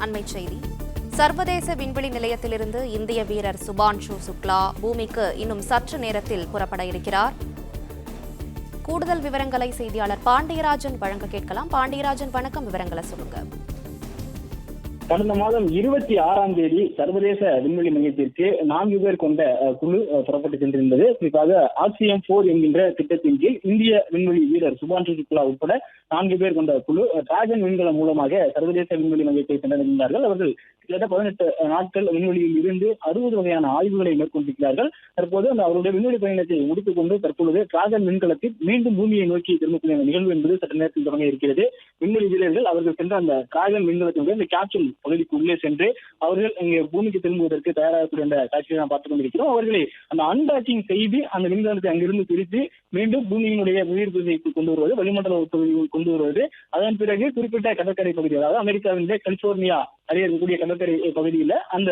அண்மை செய்தி. சர்வதேச விண்வெளி நிலையத்திலிருந்து இந்திய வீரர் சுபான்ஷு சுக்லா பூமிக்கு இன்னும் சற்று நேரத்தில் புறப்பட இருக்கிறார். கூடுதல் விவரங்களை செய்தியாளர் பாண்டியராஜன் வழங்க கேட்கலாம். பாண்டியராஜன் வணக்கம். விவரங்களை சொல்லுங்க. கடந்த மாதம் இருபத்தி ஆறாம் தேதி சர்வதேச விண்வெளி மையத்திற்கு நான்கு பேர் கொண்ட குழு புறப்பட்டு சென்றிருந்தது. குறிப்பாக ஆக்சியம் போர் என்கின்ற திட்டத்தின் கீழ் இந்திய விண்வெளி வீரர் சுபான்ஷு சுக்லா உட்பட நான்கு பேர் கொண்ட குழு டிராகன் விண்கலம் மூலமாக சர்வதேச விண்வெளி மையத்தை சென்றடைந்தார்கள் அவர்கள் கிட்டத்தட்ட பதினெட்டு நாட்கள் விண்வெளியில் இருந்து அறுபது வகையான ஆய்வுகளை மேற்கொண்டிருக்கிறார்கள். தற்போது அந்த அவருடைய விண்வெளி பயணத்தை முடித்துக் கொண்டு தற்பொழுது டிராகன் விண்கலத்தில் மீண்டும் பூமியை நோக்கி திரும்பக்கூடிய நிகழ்வு என்பது சற்று நேரத்தில் தொடங்க இருக்கிறது. விண்வெளி வீரர்கள் அவர்கள் சென்ற அந்த டிராகன் விண்கலத்தினுடைய இந்த கேப்சூல் பகுதிக்கு உள்ளே சென்று அவர்கள் இங்கே பூமிக்கு திரும்புவதற்கு தயாராகக்கூடிய அந்த காட்சியை நாம் பார்த்துக் கொண்டிருக்கிறோம். அவர்களை அந்த அன்டாக்கிங் செய்து அந்த விண்கலத்தை அங்கிருந்து பிரித்து மீண்டும் பூமியினுடைய உயிர் பகுதிக்கு கொண்டு வருவது வளிமண்டல பகுதிக்கு கொண்டு வருவது. அதன் பிறகு குறிப்பிட்ட கடற்கரை பகுதி அதாவது அமெரிக்காவினுடைய கலிபோர்னியா அறிய இருக்கக்கூடிய கடற்கரை பகுதியில் அந்த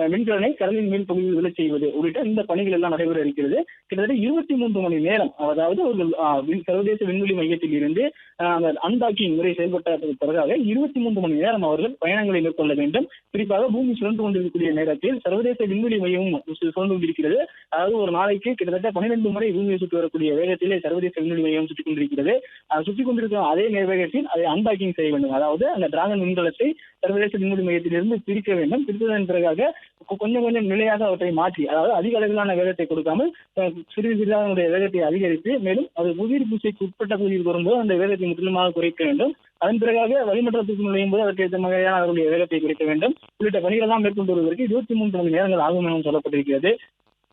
மின்கலனை கடலின் மேல் பகுதியில் விழச் செய்வது உள்ளிட்ட இந்த பணிகள் எல்லாம் நடைபெற இருக்கிறது. கிட்டத்தட்ட இருபத்தி மூன்று மணி நேரம் அதாவது அவர்கள் விண்- சர்வதேச விண்வெளி மையத்தில் இருந்து அந்த அன்டாக்கிங் முறை செயல்பட்டதற்கு பிறகாக இருபத்தி மூன்று மணி நேரம் அவர்கள் பயணங்களை மேற்கொள்ள வேண்டும். குறிப்பாக பூமி சுழன்று கொண்டிருக்கக்கூடிய நேரத்தில் சர்வதேச விண்வெளி மையமும் சு- சுழன்று கொண்டிருக்கிறது. அதாவது ஒரு நாளைக்கு கிட்டத்தட்ட பன்னிரண்டு முறை பூமியை சுற்றி வரக்கூடிய வேகத்திலே சர்வதேச விண்வெளி மையம் சுற்றி கொண்டிருக்கிறது. சுற்றி சுற்றிக் கொண்டிருக்கும் அதே வேகத்தில் அதை அன்பாக்கிங் செய்ய வேண்டும். அதாவது அந்த டிராகன் விண்கலத்தை சர்வதேச விண்வெளி மையத்திலிருந்து பிரிக்க வேண்டும். பிரித்ததன் பிறகாக கொஞ்சம் கொஞ்சம் நிலையாக அவற்றை மாற்றி அதாவது அதிக அளவிலான வேகத்தை கொடுக்காமல் அஹ், சிறிது சிறிதாக அதனுடைய வேகத்தை அதிகரித்து மேலும் அது புதிர் பூசைக்கு உட்பட்ட பகுதியில் வரும்போது அந்த வேகத்தை முற்றிலுமாக குறைக்க வேண்டும். அதன் பிறகாக வளிமண்டலத்துக்கு நுழையும் போது அதற்கு ஏற்ற வகையான அவருடைய வேகத்தை குறைக்க வேண்டும். உள்ளிட்ட பணிகள் எல்லாம் மேற்கொண்டு வருவதற்கு இருபத்தி மூன்று மணி நேரங்கள் ஆகும் எனவும் சொல்லப்பட்டிருக்கிறது.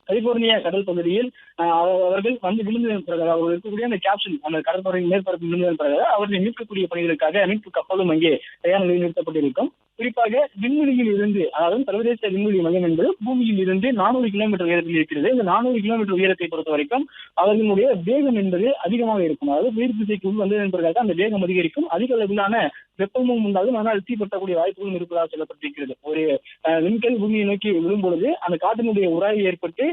கலிபோர்னியா கடல் பகுதியில் அவர்கள் வந்து விழுந்ததன் பிறகு அவர்கள் இருக்கக்கூடிய அந்த கேப்சூல் அந்த கடற்படையின் மேற்பரப்பு விழுந்ததன் பிறகு அவர்களை மீட்கக்கூடிய பணிகளுக்காக மீட்பு கப்பலும் அங்கே தயார் நிலையில் நிறுத்தப்பட்டிருக்கும். குறிப்பாக விண்வெளியில் இருந்து அதாவது சர்வதேச விண்வெளி மையம் என்பது பூமியில் இருந்து நானூறு கிலோமீட்டர் உயரத்தில் இருக்கிறது. இந்த நானூறு கிலோமீட்டர் உயரத்தை பொறுத்த வரைக்கும் அவர்களுடைய வேகம் என்பது அதிகமாக இருக்கும். அதாவது உயிர் திசைக்கு உள் என்பதற்காக அந்த வேகம் அதிகரிக்கும். அதிக அளவிலான வெப்பமும் உண்டாகும். ஆனால் தீப்பற்றக்கூடிய வாய்ப்புகளும் இருப்பதாக சொல்லப்பட்டிருக்கிறது. ஒரு விண்கல் பூமியை நோக்கி விழும் பொழுது அந்த காற்றினுடைய உராய்வு ஏற்பட்டு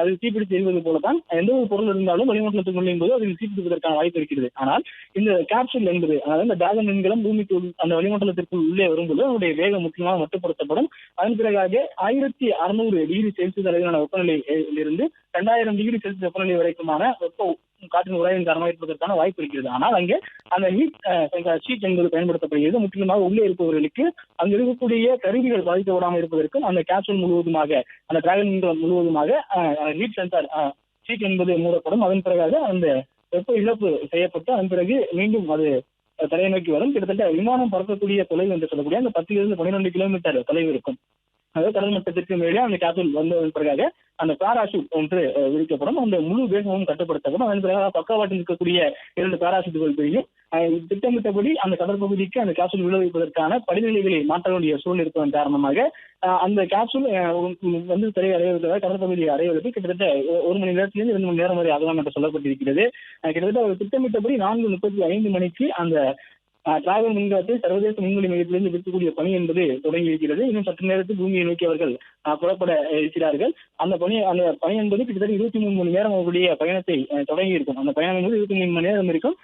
அது தீப்பிடித்து எரிவது போலதான் எந்த ஒரு பொருள் இருந்தாலும் வளிமண்டலத்துக்கு நுழையும் போது அதில் தீப்பிடிப்பதற்கான வாய்ப்பு இருக்கிறது. ஆனால் இந்த கேப்சூல் என்பது அதாவது இந்த டிராகன் விண்கலம் பூமிக்கு அந்த வளிமண்டலத்திற்குள் உள்ளே வரும்போது அதனுடைய வேகம் முக்கியமாக மட்டுப்படுத்தப்படும். அதன் பிறகாக ஆயிரத்தி அறுநூறு டிகிரி செல்சியஸ் அளவிலான வெப்பநிலையிலிருந்து இருந்து ரெண்டாயிரம் டிகிரி செல்சியஸ் வெப்பநிலை வரைக்குமான வெப்ப காற்றின் உராய்வின் காரணமாக இருப்பதற்கான வாய்ப்பு இருக்கிறது. ஆனால் அங்கே அந்த ஹீட் ஷீட் என்பது பயன்படுத்தப்படுகிறது. முற்றிலுமாக உள்ளே இருப்பவர்களுக்கு அங்கு இருக்கக்கூடிய கருவிகள் பாதிக்கப்படாமல் இருப்பதற்கும் அந்த கேப்சூல் முழுவதுமாக அந்த டிராகன் முழுவதுமாக ஹீட் சென்சார் ஷீட் என்பது மூடப்படும். அதன் பிறகாக அந்த வெப்ப இழப்பு செய்யப்பட்டு அதன் பிறகு மீண்டும் அது தலையை நோக்கி வரும். கிட்டத்தட்ட விமானம் பறக்கக்கூடிய தொலைவு என்று சொல்லக்கூடிய அந்த பத்திலிருந்து பன்னிரெண்டு கிலோமீட்டர் தொலைவு இருக்கும். அதாவது கடல் மட்டத்திற்கு மேலே அந்த கேப்சூல் வந்ததன் பிறகாக அந்த பாராசூட் ஒன்று அஹ், விரிக்கப்படும். அந்த முழு வேகமும் கட்டுப்படுத்தப்படும் அதன் பிறகு பக்கவாட்டில் இருக்கக்கூடிய இரண்டு பாராசூட்டுகள் பிரியும். திட்டமிட்டபடி அந்த கடற்பகுதிக்கு அந்த கேப்சூல் விளைவிப்பதற்கான படிநிலைகளை மாற்ற வேண்டிய சூழல் இருப்பதன் காரணமாக அந்த கேப்சூல் வந்து திரை அடைவதற்காக கடற்பகுதியை அடைவதற்கு கிட்டத்தட்ட ஒரு மணி நேரத்திலிருந்து இரண்டு மணி நேரம் வரை ஆகலாம் என்று சொல்லப்பட்டிருக்கிறது. கிட்டத்தட்ட ஒரு திட்டமிட்டபடி நான்கு முப்பத்தி ஐந்து மணிக்கு அந்த டிராகன் விண்கலத்தை சர்வதேச விண்வெளி மையத்திலிருந்து விற்கக்கூடிய பணி என்பது தொடங்கி இருக்கிறது இன்னும் சற்று நேரத்தில் பூமியை நோக்கி அவர்கள் புறப்பட இருக்கிறார்கள். அந்த பணி அந்த பணி என்பது கிட்டத்தட்ட இருபத்தி மூணு மணி நேரம் அவர்களுடைய பயணத்தை தொடங்கி இருக்கும் அந்த பயணம் என்பது இருபத்தி மூணு மணி நேரம் இருக்கும்.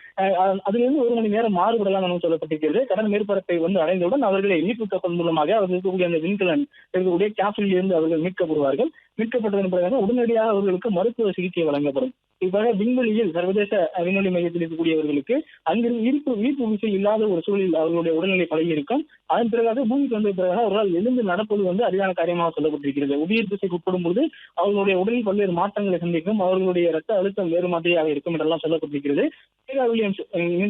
அதிலிருந்து ஒரு மணி நேரம் மாறுபடலாம் என சொல்லப்பட்டிருக்கிறது. கடல் மேற்பரப்பை வந்து அடைந்தவுடன் அவர்களை மீட்பு கப்பல் மூலமாக அவர்கள் இருக்கக்கூடிய அந்த விண்கலன் இருக்கக்கூடிய கேப்சூலில் இருந்து அவர்கள் மீட்கப்படுவார்கள். மீட்கப்பட்டதன் பிறகு உடனடியாக அவர்களுக்கு மருத்துவ சிகிச்சை வழங்கப்படும். இவ்வாறு விண்வெளியில் சர்வதேச விண்வெளி மையத்தில் இருக்கக்கூடியவர்களுக்கு அங்கிருந்து ஈர்ப்பு ஈர்ப்பு விசை இல்லாத ஒரு சூழலில் அவர்களுடைய உடல்நிலை பழகி இருக்கும் அதன் பிறகாக பூமிக்கு வந்த பிறகு அவர்களால் எழுந்து நடப்பது வந்து அரிதான காரியமாக சொல்லப்பட்டிருக்கிறது. உயிர் திசைக்கு உட்படும் போது அவர்களுடைய உடலில் பல்வேறு மாற்றங்களை சந்திக்கும் அவர்களுடைய ரத்த அழுத்தம் வேறு மாதிரியாக இருக்கும் என்றெல்லாம் சொல்லப்பட்டிருக்கிறது. சீரா வில்லியம்ஸ்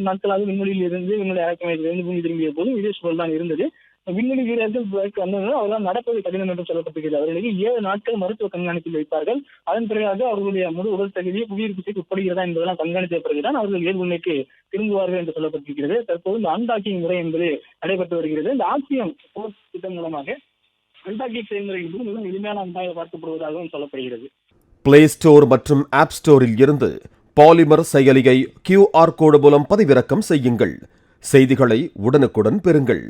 நாட்களாக விண்வெளியில் இருந்து விண்வெளி ஆராய்ச்சி இருந்து பூமி திரும்பிய போது இதே சூழல் தான் இருந்தது. விண்வெளி வீரர்கள் அவர்களால் நடப்பது கடினம் என்று சொல்லப்பட்டிருக்கிறது. அவர்களுக்கு ஏழு நாட்கள் மருத்துவ கண்காணிப்பில் வைப்பார்கள். அதன் பிறகு அவர்களுடைய முழு உடல் தகுதியை புவியீர்ப்பு விசைக்கு உட்படுகிறதா என்பதெல்லாம் கண்காணித்த பிறகுதான் அவர்கள் இயல்புநிலைக்கு திரும்புவார்கள் என்று சொல்லப்பட்டிருக்கிறது. தற்போது இந்த அன்டாக்கிங் முறை என்பது நடைபெற்று வருகிறது. இந்த ஆசியம் திட்டம் மூலமாக அன்டாக்கிங் செயல்முறை என்பது மிகவும் எளிமையான அன்பாக பார்க்கப்படுவதாகவும் சொல்லப்படுகிறது. பிளே ஸ்டோர் மற்றும் ஆப் ஸ்டோரில் இருந்து பாலிமர் செயலியை கியூஆர் கோடு மூலம் பதிவிறக்கம் செய்யுங்கள். செய்திகளை உடனுக்குடன் பெறுங்கள்.